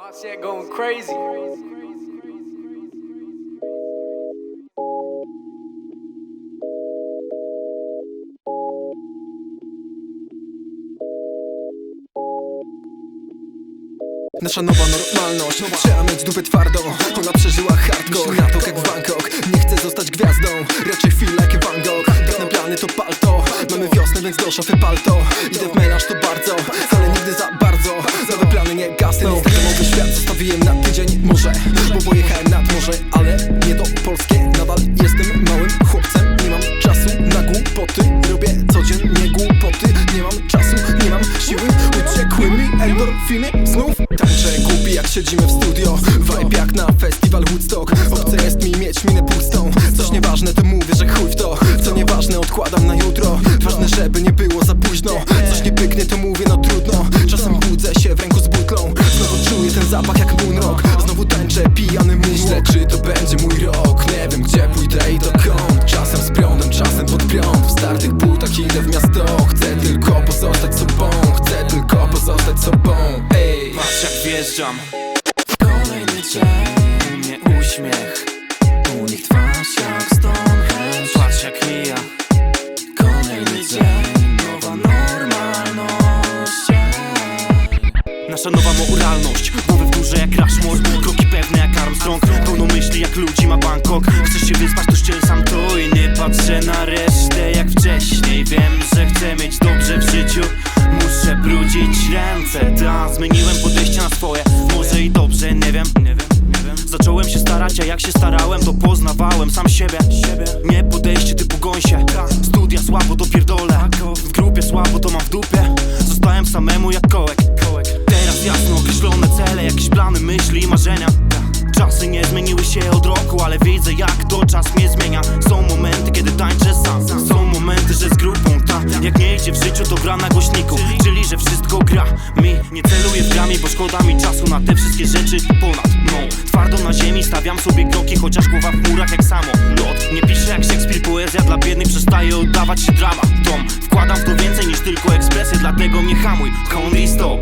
My going crazy. Nasza nowa normalność. Trzeba mieć dupę twardą. Ona przeżyła hardcore Na to jak w Bangkok. Nie chcę zostać gwiazdą. Raczej feel like Van Gogh Pewne plany to palto. Mamy wiosnę więc do szafy palto. Idę w melanż to bardzo. Ale nigdy za bardzo. Nowe plany nie gasną Nowy świat. Zostawiłem na tydzień może Bo pojechałem nad morze Ale nie do Polskie. Nadal jestem małym chłopcem Nie mam czasu na głupoty. Robię codziennie głupoty Nie mam czasu, nie mam siły. Uciekły mi endorfiny Znów tańczę. Głupi jak siedzimy w studio Vibe jak na festiwal Woodstock. Obce jest mi mieć minę pustą. Coś nieważne to mówię, że chuj w to. Co nieważne odkładam na jutro. Ważne, żeby nie było za późno. Coś nie pyknie to mówię, no trudno. Czasem budzę się w ręku z butlą. Znowu czuję ten zapach jak moonrock Znowu tańczę pijany myślę Czy to będzie mój rok? Nie wiem gdzie pójdę i dokąd Czasem z prądem, czasem pod prąd. W startych butach idę w miasto. Chcę tylko pozostać sobą. Chcę tylko pozostać sobą. Ej. Patrz jak wjeżdżam. W kolejny dzień Nasza nowa moralność. Głowy w górze jak Rushmore Kroki pewne jak Armstrong. Pełno myśli jak ludzi ma Bangkok. Chcesz się wyspać to ściel sam to I nie patrzę na resztę. Jak wcześniej Wiem, że chcę mieć dobrze w życiu Muszę brudzić ręce. Ta, zmieniłem podejście na swoje. Może i dobrze, nie wiem, Zacząłem się starać, a jak się starałem To poznawałem sam siebie. Nie podejście typu goń się. Studia słabo to pierdolę W grupie słabo to mam w dupie. Zostałem samemu jak kołek Teraz jasno określone cele Jakieś plany, myśli i marzenia. Czasy nie zmieniły się od roku Ale widzę jak to czas mnie zmienia. Są momenty, kiedy tańczę sam. Są momenty, że z grupą, tak Jak nie idzie w życiu, to gra na głośniku. Czyli, że wszystko gra. Mi Nie celuję w grami, bo szkoda mi czasu Na te wszystkie rzeczy ponad mną. Twardo na ziemi stawiam sobie kroki Chociaż głowa w murach jak samo lot. Nie piszę jak Szekspir, poezja dla biednych Przestaje oddawać się drama Tom, wkładam w to więcej niż tylko ekspresję Dlatego nie hamuj, country stop